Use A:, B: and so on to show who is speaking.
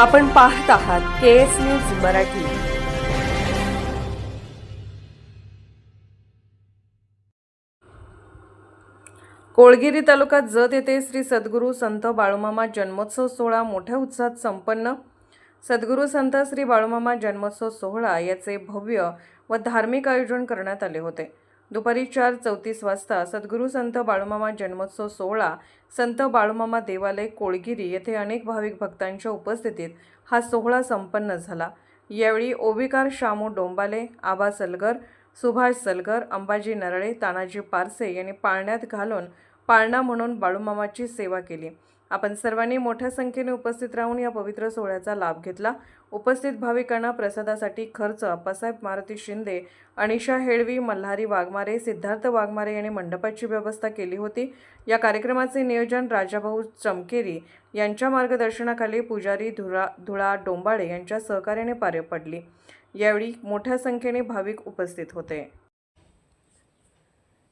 A: आपण पाहत आहात K S news Marathi. Kolgiri तालुक्यात जत येथे श्री सद्गुरू संत बाळूमामा जन्मोत्सव सोहळा मोठ्या उत्साहात संपन्न. सद्गुरू संत श्री बाळूमामा जन्मोत्सव सोहळा याचे भव्य व धार्मिक आयोजन करण्यात आले होते. दुपारी चार चौतीस वाजता सद्गुरू संत बाळूमामा जन्मोत्सव सोहळा संत बाळूमामा देवालय कोळगिरी येथे अनेक भाविक भक्तांच्या उपस्थितीत हा सोहळा संपन्न झाला. यावेळी ओविकार शामू डोंबाले आबा सलगर सुभाष सलगर अंबाजी नरळे तानाजी पारसे यांनी पाळण्यात घालून पाळणा म्हणून बाळूमामाची सेवा केली. आपण सर्वांनी मोठ्या संख्येने उपस्थित राहून या पवित्र सोहळ्याचा लाभ घेतला. उपस्थित भाविकांना प्रसादासाठी खर्च अप्पासाहेब मारुती शिंदे अनिशा हेळवी मल्हारी वाघमारे सिद्धार्थ वाघमारे यांनी मंडपाची व्यवस्था केली होती. या कार्यक्रमाचे नियोजन राजाभाऊ चमकेरी यांच्या मार्गदर्शनाखाली पुजारी धुळा धुळा डोंबाळे यांच्या सहकार्याने पार पडली. यावेळी मोठ्या संख्येने भाविक उपस्थित होते.